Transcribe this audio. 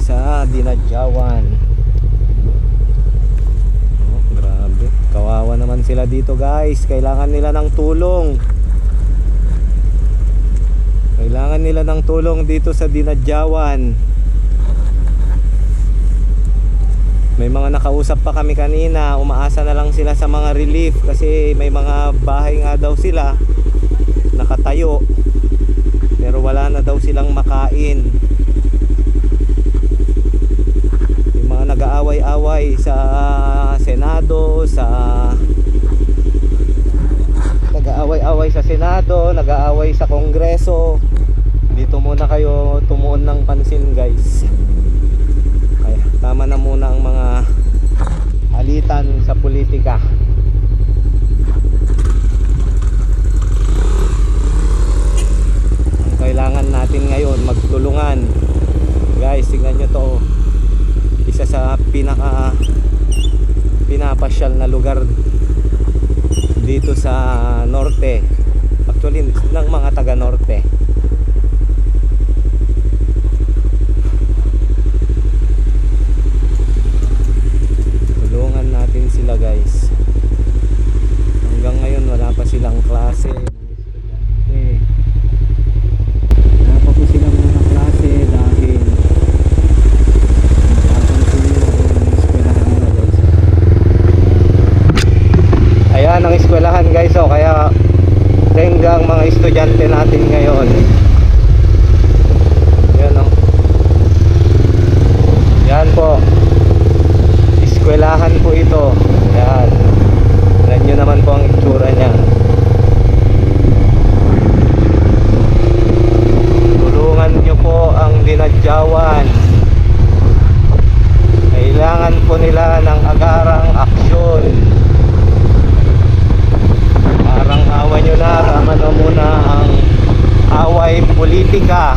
sa Dinadjawan. Oh, grabe. Kawawa naman sila dito guys. Kailangan nila ng tulong. Kailangan nila ng tulong dito sa Dinadjawan. May mga nakausap pa kami kanina, umaasa na lang sila sa mga relief kasi may mga bahay nga daw sila nakatayo. Pero wala na daw silang makain. Yung mga nag-aaway-away sa Senado, sa nag-aaway-away sa Senado, nag-aaway sa Kongreso. Dito muna kayo tumuon ng pansin, guys. Kaya tama na muna ang mga alitan sa politika. Ang kailangan natin ngayon magtulungan. Guys, tingnan nyo to. Isa sa pinaka pinapasyal na lugar dito sa norte. Actually, ng mga taga norte. Tulungan natin sila guys. Hanggang ngayon wala pa silang klase. Eh, wala pa po silang mga klase dahil napapansin nyo yung eskwelahan nila guys. Ayan ang eskwelahan guys oh, kaya tenggang mga estudyante natin ngayon. Bibi ka